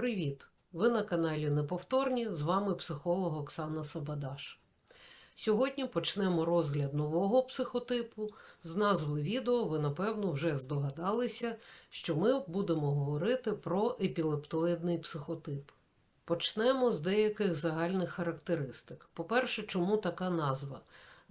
Привіт! Ви на каналі Неповторні. З вами психолог Оксана Сабадаш. Сьогодні почнемо розгляд нового психотипу. З назви відео ви, напевно, вже здогадалися, що ми будемо говорити про епілептоїдний психотип. Почнемо з деяких загальних характеристик. По-перше, чому така назва?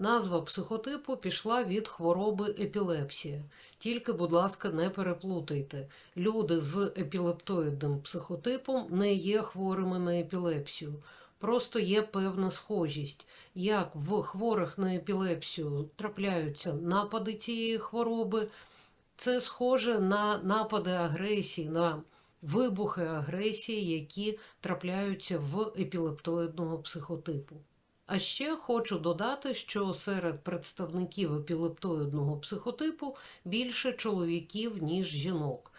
Назва психотипу пішла від хвороби епілепсія. Тільки, будь ласка, не переплутайте. Люди з епілептоїдним психотипом не є хворими на епілепсію. Просто є певна схожість. Як в хворих на епілепсію трапляються напади цієї хвороби, це схоже на напади агресії, на вибухи агресії, які трапляються в епілептоїдного психотипу. А ще хочу додати, що серед представників епілептоїдного психотипу більше чоловіків, ніж жінок.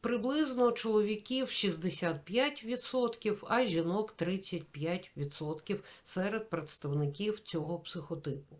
Приблизно чоловіків 65%, а жінок 35% серед представників цього психотипу.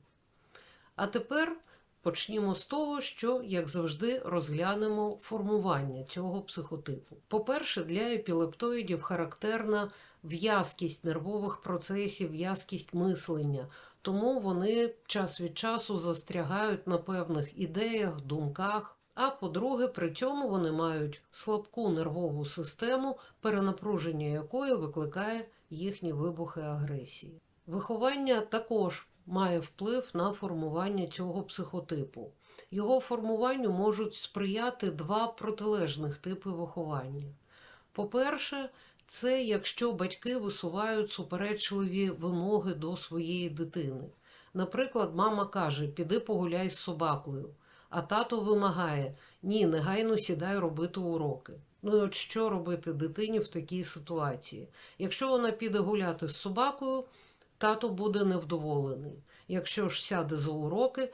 А тепер почнімо з того, що, як завжди, розглянемо формування цього психотипу. По-перше, для епілептоїдів характерна в'язкість нервових процесів, в'язкість мислення, тому вони час від часу застрягають на певних ідеях, думках. А по-друге, при цьому вони мають слабку нервову систему, перенапруження якої викликає їхні вибухи агресії. Виховання також має вплив на формування цього психотипу. Його формуванню можуть сприяти два протилежних типи виховання. По-перше, це якщо батьки висувають суперечливі вимоги до своєї дитини. Наприклад, мама каже: піди погуляй з собакою, а тато вимагає ні, негайно сідай робити уроки. Ну і от що робити дитині в такій ситуації? Якщо вона піде гуляти з собакою, тато буде невдоволений. Якщо ж сяде за уроки,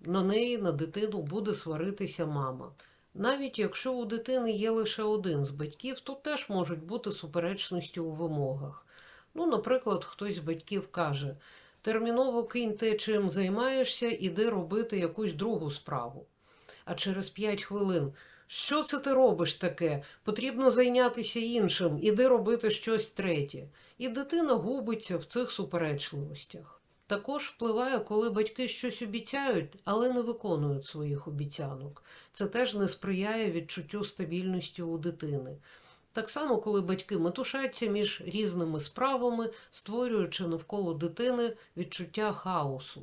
на неї, на дитину буде сваритися мама. Навіть якщо у дитини є лише один з батьків, то теж можуть бути суперечності у вимогах. Ну, наприклад, хтось з батьків каже: терміново кинь те, чим займаєшся, іди робити якусь другу справу. А через 5 хвилин. Що це ти робиш таке? Потрібно зайнятися іншим, іди робити щось третє. І дитина губиться в цих суперечливостях. Також впливає, коли батьки щось обіцяють, але не виконують своїх обіцянок. Це теж не сприяє відчуттю стабільності у дитини. Так само, коли батьки метушаться між різними справами, створюючи навколо дитини відчуття хаосу.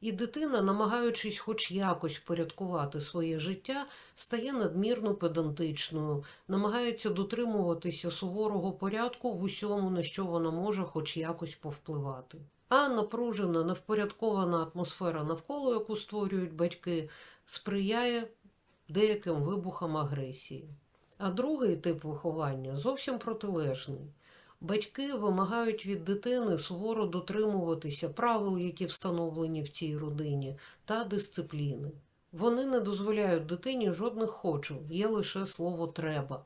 І дитина, намагаючись хоч якось впорядкувати своє життя, стає надмірно педантичною, намагається дотримуватися суворого порядку в усьому, на що вона може хоч якось повпливати. А напружена, невпорядкована атмосфера навколо, яку створюють батьки, сприяє деяким вибухам агресії. А другий тип виховання зовсім протилежний. Батьки вимагають від дитини суворо дотримуватися правил, які встановлені в цій родині, та дисципліни. Вони не дозволяють дитині жодних хочу, є лише слово треба.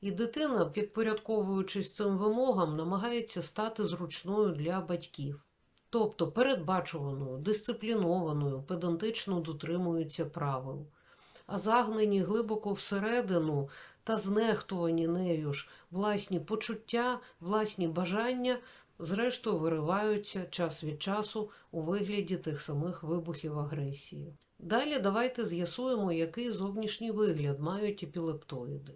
І дитина, підпорядковуючись цим вимогам, намагається стати зручною для батьків. Тобто передбачуваною, дисциплінованою, педантично дотримується правил. А загнані глибоко всередину та знехтувані нею ж власні почуття, власні бажання, зрештою вириваються час від часу у вигляді тих самих вибухів агресії. Далі давайте з'ясуємо, який зовнішній вигляд мають епілептоїди.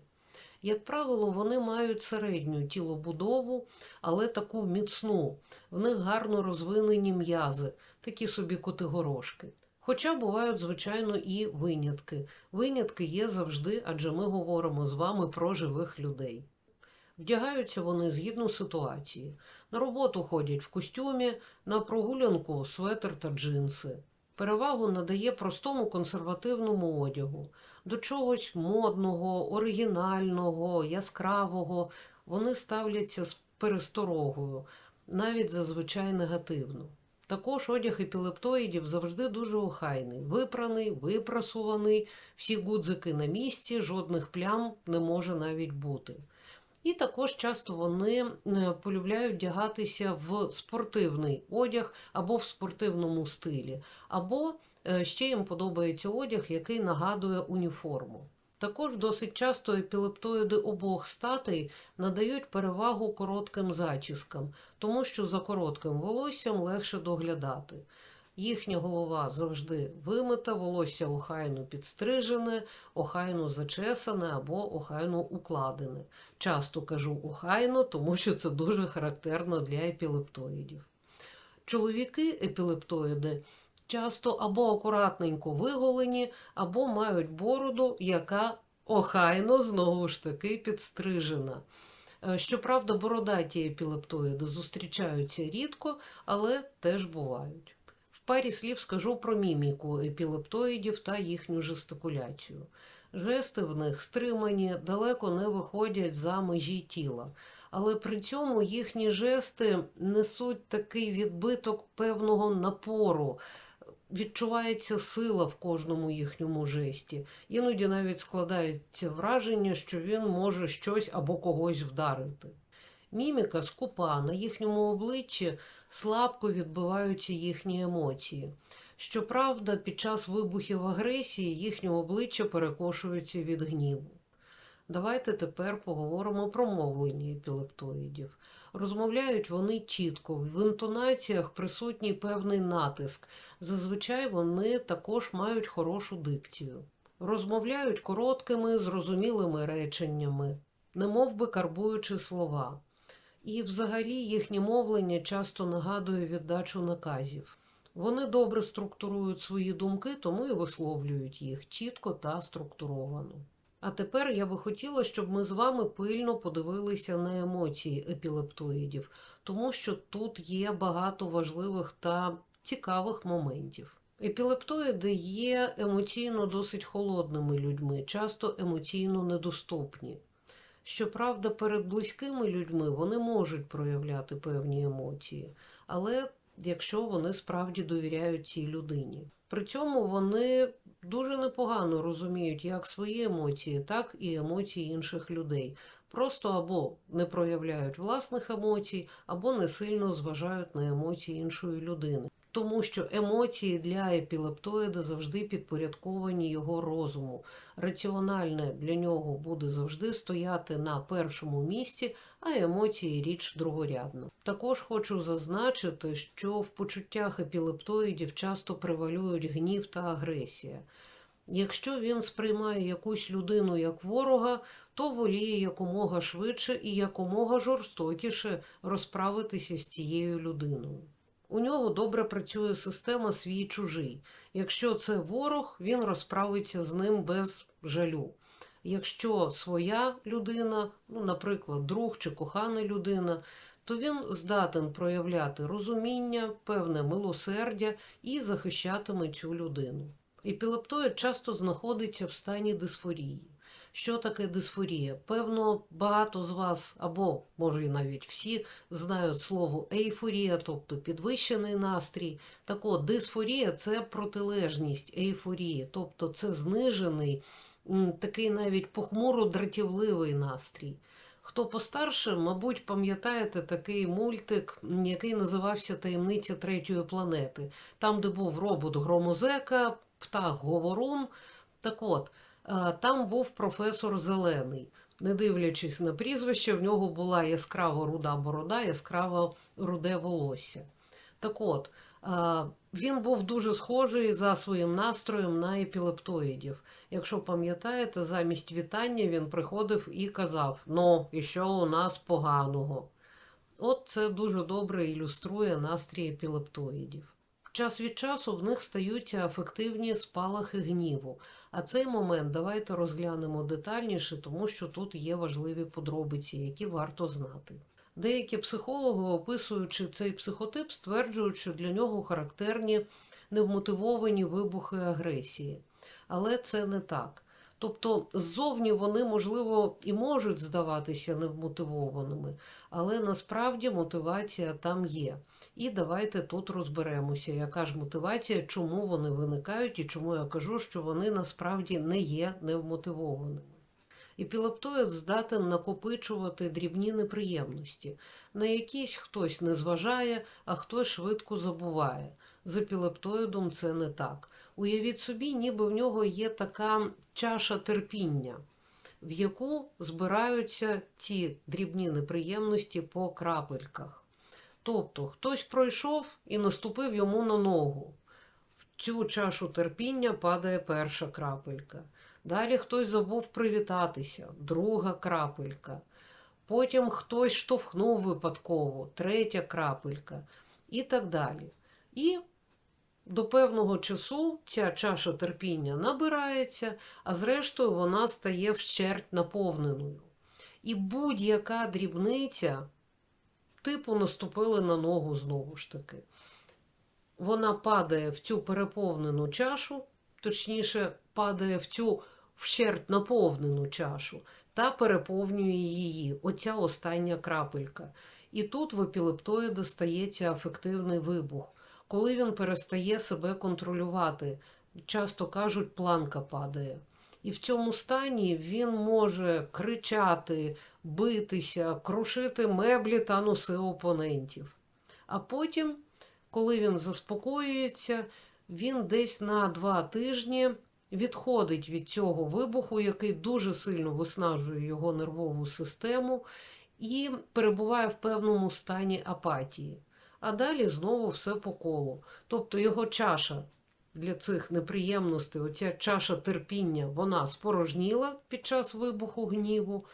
Як правило, вони мають середню тілобудову, але таку міцну. В них гарно розвинені м'язи, такі собі котигорошки. Хоча бувають, звичайно, і винятки. Винятки є завжди, адже ми говоримо з вами про живих людей. Вдягаються вони згідно ситуації. На роботу ходять в костюмі, на прогулянку светр та джинси. Перевагу надає простому консервативному одягу, до чогось модного, оригінального, яскравого. Вони ставляться з пересторогою, навіть зазвичай негативно. Також одяг епілептоїдів завжди дуже охайний, випраний, випрасуваний, всі гудзики на місці, жодних плям не може навіть бути. І також часто вони е, полюбляють вдягатися в спортивний одяг або в спортивному стилі, або е, ще їм подобається одяг, який нагадує уніформу. Також досить часто епілептоїди обох статей надають перевагу коротким зачіскам, тому що за коротким волоссям легше доглядати. Їхня голова завжди вимита, волосся охайно підстрижене, охайно зачесане або охайно укладене. Часто кажу охайно, тому що це дуже характерно для епілептоїдів. Чоловіки епілептоїди часто або акуратненько виголені, або мають бороду, яка охайно знову ж таки підстрижена. Е, Щоправда, бородаті епілептоїди зустрічаються рідко, але теж бувають. Парі слів скажу про міміку епілептоїдів та їхню жестикуляцію. Жести в них стримані, далеко не виходять за межі тіла. Але при цьому їхні жести несуть такий відбиток певного напору, відчувається сила в кожному їхньому жесті. Іноді навіть складається враження, що він може щось або когось вдарити. Міміка скупа, на їхньому обличчі слабко відбиваються їхні емоції. Щоправда, під час вибухів агресії їхнє обличчя перекошується від гніву. Давайте тепер поговоримо про мовлення епілептоїдів. Розмовляють вони чітко, в інтонаціях присутній певний натиск. Зазвичай вони також мають хорошу дикцію. Розмовляють короткими, зрозумілими реченнями, немов би карбуючи слова. І взагалі їхнє мовлення часто нагадує віддачу наказів. Вони добре структурують свої думки, тому і висловлюють їх чітко та структуровано. А тепер я би хотіла, щоб ми з вами пильно подивилися на емоції епілептоїдів, тому що тут є багато важливих та цікавих моментів. Епілептоїди є емоційно досить холодними людьми, часто емоційно недоступні. Щоправда, перед близькими людьми вони можуть проявляти певні емоції, але якщо вони справді довіряють цій людині. При цьому вони дуже непогано розуміють як свої емоції, так і емоції інших людей. Просто або не проявляють власних емоцій, або не сильно зважають на емоції іншої людини. Тому що емоції для епілептоїда завжди підпорядковані його розуму. Раціональне для нього буде завжди стояти на першому місці, а емоції річ другорядна. Також хочу зазначити, що в почуттях епілептоїдів часто превалюють гнів та агресія. Якщо він сприймає якусь людину як ворога, то воліє якомога швидше і якомога жорстокіше розправитися з цією людиною. У нього добре працює система свій чужий. Якщо це ворог, він розправиться з ним без жалю. Якщо своя людина, ну, наприклад, друг чи кохана людина, то він здатен проявляти розуміння, певне милосердя і захищатиме цю людину. Епілептоїд часто знаходиться в стані дисфорії. Що таке дисфорія? Певно, багато з вас, або, може, навіть всі, знають слово ейфорія, тобто підвищений настрій. Так от, дисфорія це протилежність ейфорії, тобто це знижений, такий навіть похмуро-дратівливий настрій. Хто постарше, мабуть, пам'ятаєте такий мультик, який називався Таємниця третьої планети, там, де був робот Громозека, птах Говорун. Так от, там був професор Зелений. Не дивлячись на прізвище, в нього була яскрава руда борода, яскраво руде волосся. Так от, він був дуже схожий за своїм настроєм на епілептоїдів. Якщо пам'ятаєте, замість вітання він приходив і казав: Ну, і що у нас поганого? От це дуже добре ілюструє настрій епілептоїдів. Час від часу в них стаються ефективні спалахи гніву. А цей момент давайте розглянемо детальніше, тому що тут є важливі подробиці, які варто знати. Деякі психологи, описуючи цей психотип, стверджують, що для нього характерні невмотивовані вибухи агресії. Але це не так. Тобто, ззовні вони, можливо, і можуть здаватися невмотивованими, але насправді мотивація там є. І давайте тут розберемося, яка ж мотивація, чому вони виникають і чому я кажу, що вони насправді не є невмотивованими. Епілептоїд здатен накопичувати дрібні неприємності. На якісь хтось не зважає, а хтось швидко забуває. З епілептоїдом це не так. Уявіть собі, ніби в нього є така чаша терпіння, в яку збираються ці дрібні неприємності по крапельках. Тобто хтось пройшов і наступив йому на ногу. В цю чашу терпіння падає перша крапелька. Далі хтось забув привітатися, друга крапелька. Потім хтось штовхнув випадково, третя крапелька і так далі. І до певного часу ця чаша терпіння набирається, а зрештою вона стає вщерть наповненою. І будь-яка дрібниця, типу, наступили на ногу знову ж таки. Вона падає в цю переповнену чашу, точніше, падає в цю вщерть наповнену чашу та переповнює її, оця остання крапелька. І тут в епілептоїда стається афективний вибух, коли він перестає себе контролювати. Часто кажуть, планка падає. І в цьому стані він може кричати, битися, крушити меблі та носи опонентів. А потім, коли він заспокоюється, він десь на два тижні відходить від цього вибуху, який дуже сильно виснажує його нервову систему, і перебуває в певному стані апатії. А далі знову все по колу. Тобто його чаша для цих неприємностей, оця чаша терпіння, вона спорожніла під час вибуху гніву.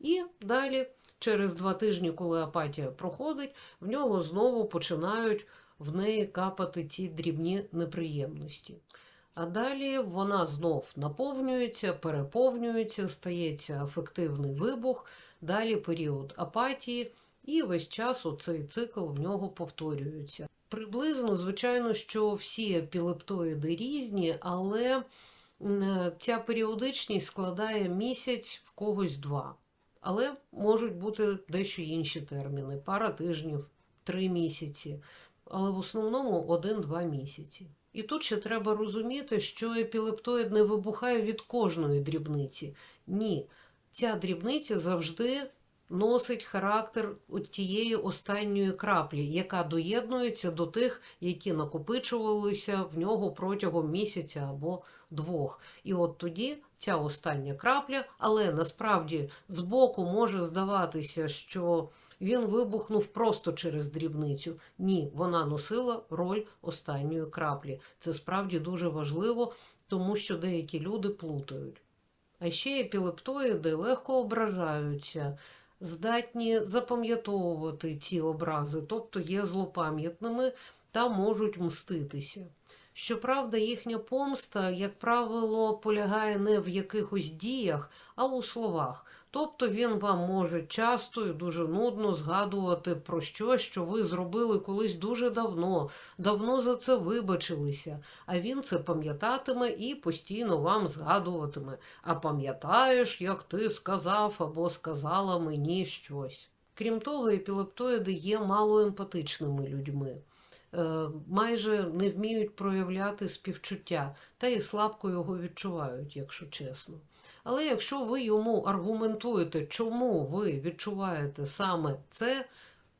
І далі, через два тижні, коли апатія проходить, в нього знову починають в неї капати ці дрібні неприємності. А далі вона знов наповнюється, переповнюється, стається афективний вибух, далі період апатії, і весь час цей цикл в нього повторюється. Приблизно, звичайно, що всі епілептоїди різні, але ця періодичність складає місяць в когось два. Але можуть бути дещо інші терміни: пара тижнів, три місяці, але в основному один-два місяці. І тут ще треба розуміти, що епілептоїд не вибухає від кожної дрібниці. Ні, ця дрібниця завжди носить характер от тієї останньої краплі, яка доєднується до тих, які накопичувалися в нього протягом місяця або двох. І от тоді ця остання крапля, але насправді збоку може здаватися, що. Він вибухнув просто через дрібницю. Ні, вона носила роль останньої краплі. Це справді дуже важливо, тому що деякі люди плутають. А ще епілептоїди легко ображаються, здатні запам'ятовувати ці образи, тобто є злопам'ятними та можуть мститися. Щоправда, їхня помста, як правило, полягає не в якихось діях, а у словах. Тобто він вам може часто і дуже нудно згадувати про щось, що ви зробили колись дуже давно, давно за це вибачилися, а він це пам'ятатиме і постійно вам згадуватиме. А пам'ятаєш, як ти сказав або сказала мені щось. Крім того, епілептоїди є малоемпатичними людьми. Е, майже не вміють проявляти співчуття та і слабко його відчувають, якщо чесно. Але якщо ви йому аргументуєте, чому ви відчуваєте саме це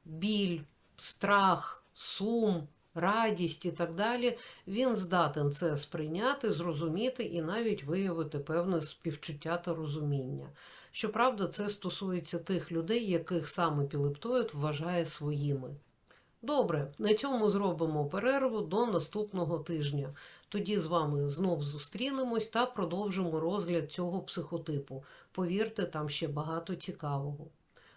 біль, страх, сум, радість і так далі, він здатен це сприйняти, зрозуміти і навіть виявити певне співчуття та розуміння. Щоправда, це стосується тих людей, яких саме пілептоїд вважає своїми. Добре, на цьому зробимо перерву до наступного тижня. Тоді з вами знов зустрінемось та продовжимо розгляд цього психотипу. Повірте, там ще багато цікавого.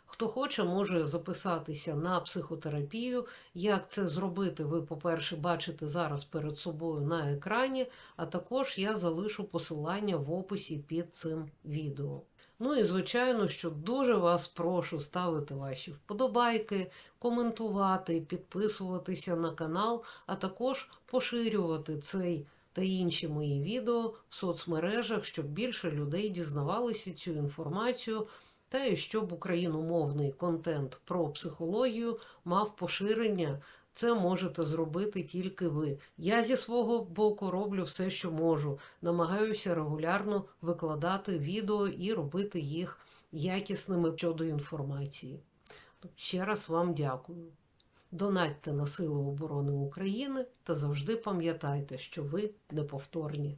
Хто хоче, може записатися на психотерапію. Як це зробити, ви, по-перше, бачите зараз перед собою на екрані, а також я залишу посилання в описі під цим відео. Ну і, звичайно, що дуже вас прошу ставити ваші вподобайки, коментувати, підписуватися на канал, а також поширювати цей та інші мої відео в соцмережах, щоб більше людей дізнавалися цю інформацію, та і щоб україномовний контент про психологію мав поширення. Це можете зробити тільки ви. Я зі свого боку роблю все, що можу. Намагаюся регулярно викладати відео і робити їх якісними щодо інформації. Ще раз вам дякую. Донатьте на Сили оборони України та завжди пам'ятайте, що ви неповторні.